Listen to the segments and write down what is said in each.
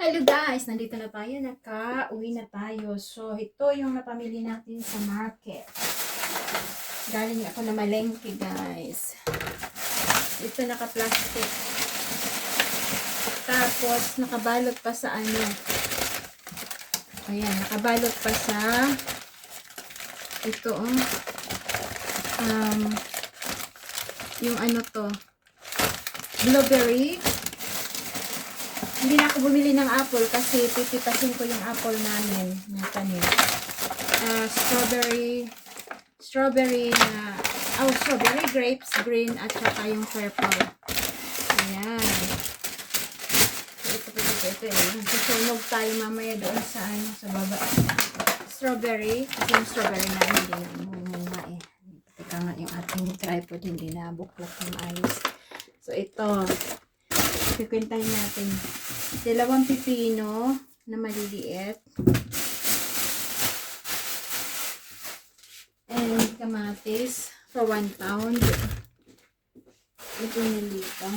Hello guys! Nandito na tayo. Naka-uwi na tayo. So, ito yung napamili natin sa market. Galing ako na malengke guys. Ito naka-plastic. Tapos, nakabalot pa sa ano. Ayan, nakabalot pa sa ito oh. Um, yung ano to. Blueberry. Hindi na ako bumili ng apple kasi pipitasin ko yung apple namin na tanim. Ah, strawberry, strawberry na, oh, strawberry grapes, green, at saka yung purple. Ayan. Ito, ito, ito, ito, eh. Susunog tayo mamaya doon sa, ano, sa baba. Strawberry, kasi yung strawberry na hindi na mumunga eh. Teka nga yung ating tripod, hindi na buklak ng ayos. So, ito, Kikwentahin natin. Dalawang pipino na maliliit. And kamatis for 1 pound. Ito yung dito.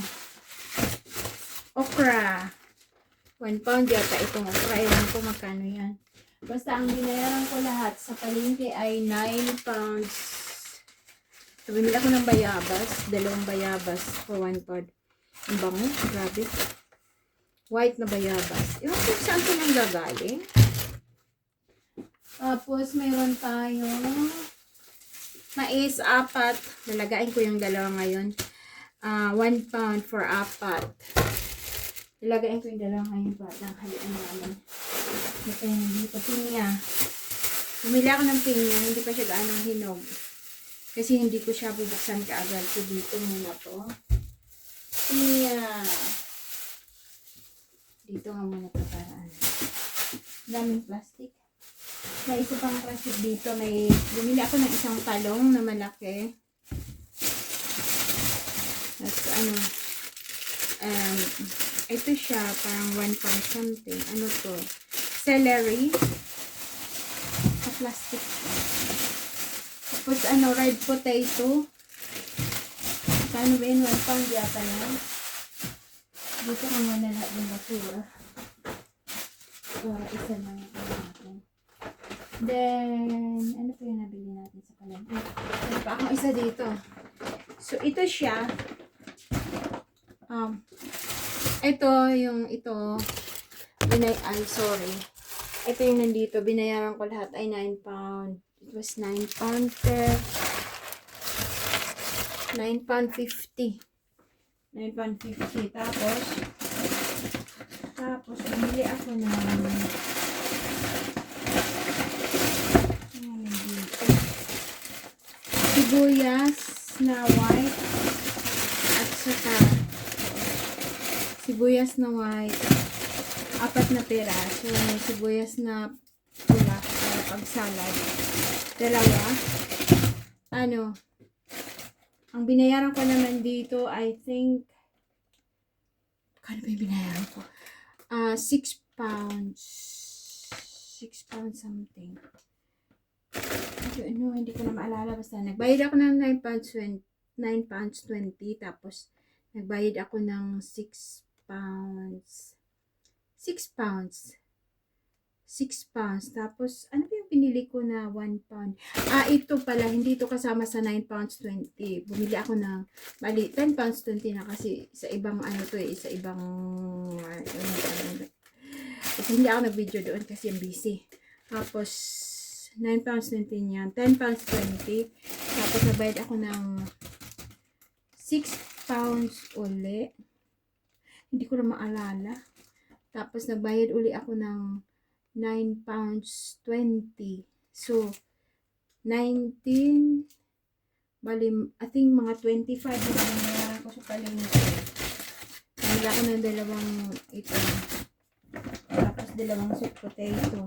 Okra. 1 pound yata itong okra. Ewan ko magkano yan. Basta ang binayaran ko lahat sa palengke ay 9 pounds. So, bumili ako ng bayabas. Dalawang bayabas for 1 pound. Ang bango, grabe. White na bayabas. Ewan ko saan ko nang gagaling. Tapos, mayroon tayong mais, apat. Lalagain ko yung dalawa ngayon. Ah, one pound for apat. Lalagain ko yung dalawa ngayon pa. Lang halian namin. Ito yung dito. Pinya. Bumili ako ng pinya. Hindi pa siya gaano hinog. Kasi hindi ko siya bubuksan kaagad. So, dito muna to. Pinya. Dito nga muna ito para ano. Daming plastic. May isa pang plastic dito. May, bumili ako ng isang talong na malaki. Tapos ano, um, ito siya, parang 1 pound something. Ano to? Celery. Sa plastic. Tapos ano, red potato. Kano ba yun? 1 pound yata yan. Dito ko muna lahat ng basura. Para isa lang yung ano natin. Then, ano pa yung nabili natin sa palengke? Meron pa akong isa dito. So, ito siya. Um, ito, yung ito, binay, ay, sorry. Ito yung nandito, binayaran ko lahat ay 9 pound. It was 9 pound per 9 pound 50. 9 pound 50. Tapos, tapos, bumili ako ng dito. sibuyas na white at saka sibuyas na white apat na piraso sibuyas na pula para pag salad dalawa ano ang binayaran ko naman dito I think kano ba yung binayaran ko ah 6 pounds 6 pounds something Medyo ano, hindi ko na maalala. Basta nagbayad ako ng 9 pounds 20, 9 pounds 20. Tapos, nagbayad ako ng 6 pounds. 6 pounds. 6 pounds. Tapos, ano ba yung pinili ko na 1 pound? Ah, ito pala. Hindi ito kasama sa 9 pounds 20. Bumili ako ng, mali, 10 pounds 20 na kasi sa ibang ano to eh, sa ibang, uh, ito, hindi ako nag-video doon kasi yung busy. Tapos, 9 pounds 20 yan. 10 pounds 20. Tapos nabayad ako ng 6 pounds uli. Hindi ko na maalala. Tapos nagbayad uli ako ng 9 pounds 20. So, 19 bali, I think mga 25 na binayaran ko sa palengke. Nila ako ng dalawang ito. Tapos dalawang sweet potato.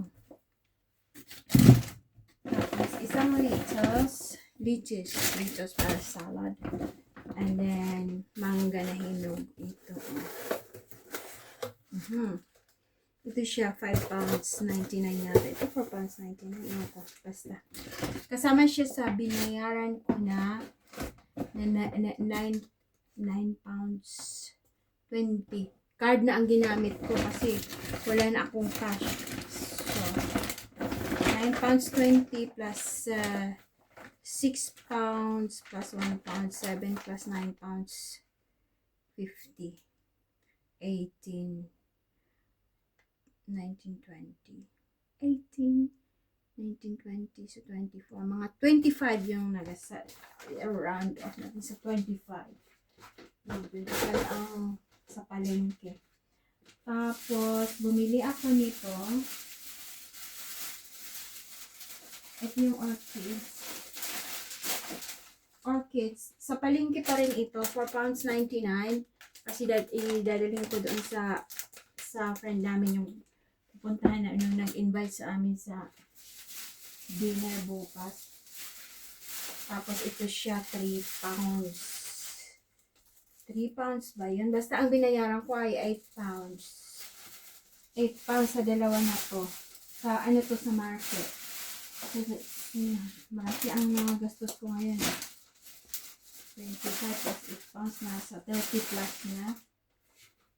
Tapos, isang litos, lichis, lichos para salad. And then, mangga na hinog. Ito. Mhm. Ito siya, 5 pounds 99 yata. Ito 4 pounds 99 yata. Basta. Kasama siya sa binayaran ko na na, na, na 9, 9 pounds 20. card na ang ginamit ko kasi wala na akong cash. So, 9 pounds 20 plus uh, 6 pounds plus 1 pound 7 plus 9 pounds 50 18 19 20 18 19, 20, so 24. Mga 25 yung nagasa around off natin sa 25. Nagdadal ang sa palengke. Tapos, bumili ako nito. Ito yung orchids. Orchids. Sa palengke pa rin ito. 4 pounds 99. Kasi dad, idadalhin ko doon sa sa friend namin yung pupuntahan na nung nag-invite sa amin sa dinner bukas. Tapos ito siya 3 pounds. 3 pounds ba yun? Basta ang binayaran ko ay 8 pounds. 8 pounds sa dalawa na to. Sa ano to sa market. Hmm, malaki ang mga gastos ko ngayon. 25 plus 8 pounds nasa 30 plus na.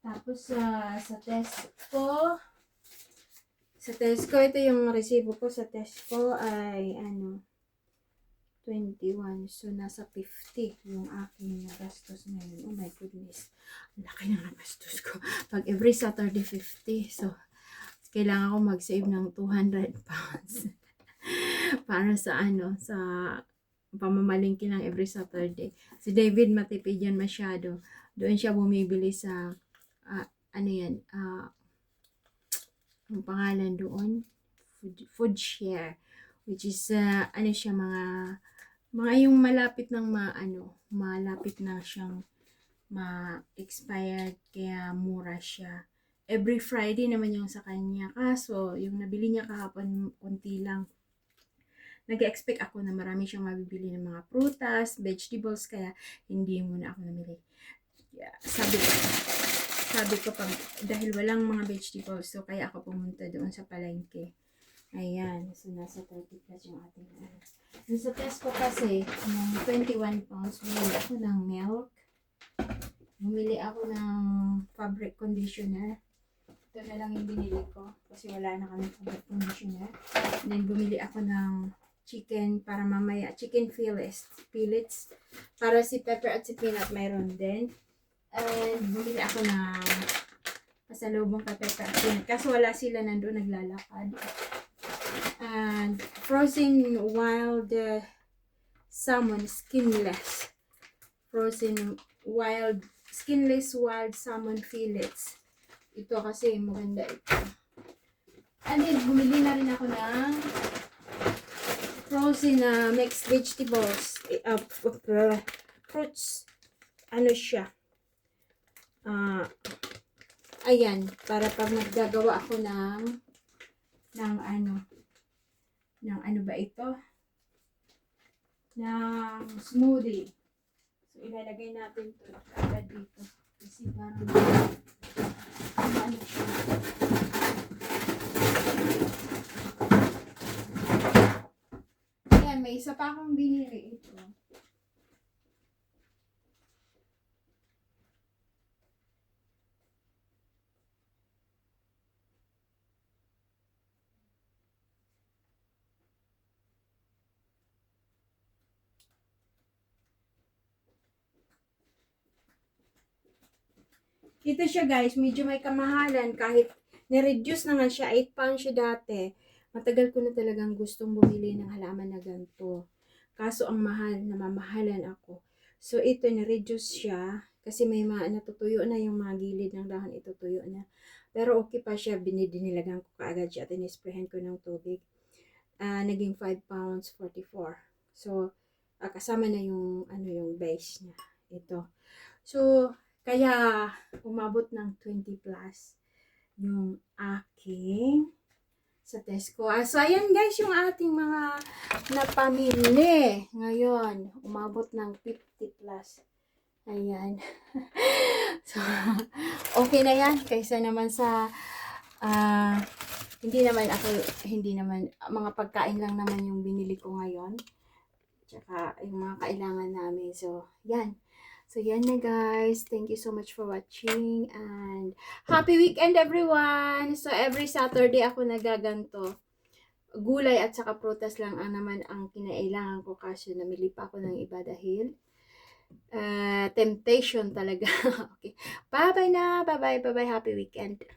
Tapos sa sa Tesco, sa Tesco, ito yung resibo ko sa Tesco ay ano, 21. So, nasa 50 yung aking nagastos ngayon. Oh my goodness. Ang laki ng nagastos ko. Pag every Saturday, 50. So, kailangan ko mag-save ng 200 pounds. Para sa ano, sa pamamalingki ng every Saturday. Si David matipid yan masyado. Doon siya bumibili sa, ah, ano yan, ah, ang pangalan doon, food, food share, which is, uh, ano siya, mga, mga yung malapit ng ma, ano, malapit na siyang ma-expired, kaya mura siya. Every Friday naman yung sa kanya. Kaso, yung nabili niya kahapon, konti lang. Nag-expect ako na marami siyang mabibili ng mga prutas, vegetables, kaya hindi muna ako namili. Yeah, sabi ko, sabi ko pag dahil walang mga vegetables so kaya ako pumunta doon sa palengke. Ayan so nasa 30 plus yung ating ano. Yung sa Tesco kasi yung 21 pounds bumili ako ng milk. Bumili ako ng fabric conditioner. Ito na lang yung binili ko kasi wala na kami fabric conditioner. And then bumili ako ng chicken para mamaya chicken fillets fillets. Para si Pepper at si Peanut mayroon din And bumili ako ng pasalubong kay at Peanut. Kaso wala sila nandun naglalakad. And frozen wild uh, salmon skinless. Frozen wild skinless wild salmon fillets. Ito kasi maganda ito. And then bumili na rin ako ng frozen uh, mixed vegetables. Eh, Uh, uh, fruits. Ano siya? Ah, ayan, para pag naggagawa ako ng ng ano ng ano ba ito? ng smoothie. So, ilalagay natin to agad dito. Kasi parang ano siya. May isa pa akong binili ito. Ito siya guys, medyo may kamahalan kahit nireduce na nga siya, 8 pounds siya dati. Matagal ko na talagang gustong bumili ng halaman na ganito. Kaso ang mahal, namamahalan ako. So ito, nireduce siya kasi may mga natutuyo na yung mga gilid ng dahon, itutuyo na. Pero okay pa siya, binidinilagan ko kaagad siya at inisprehan ko ng tubig. Ah, naging 5 pounds 44. So, ah, kasama na yung ano yung base niya. Ito. So, kaya umabot ng 20 plus yung aking sa Tesco. Ah, so, ayan guys, yung ating mga napamili ngayon. Umabot ng 50 plus. Ayan. so, okay na yan. Kaysa naman sa, ah, hindi naman ako, hindi naman, mga pagkain lang naman yung binili ko ngayon. Tsaka, yung mga kailangan namin. So, yan. So, yan na guys. Thank you so much for watching and happy weekend everyone! So, every Saturday ako nagaganto. Gulay at saka prutas lang ang naman ang kinailangan ko kasi namili pa ako ng iba dahil uh, temptation talaga. okay. Bye-bye na. Bye-bye. Bye-bye. Happy weekend.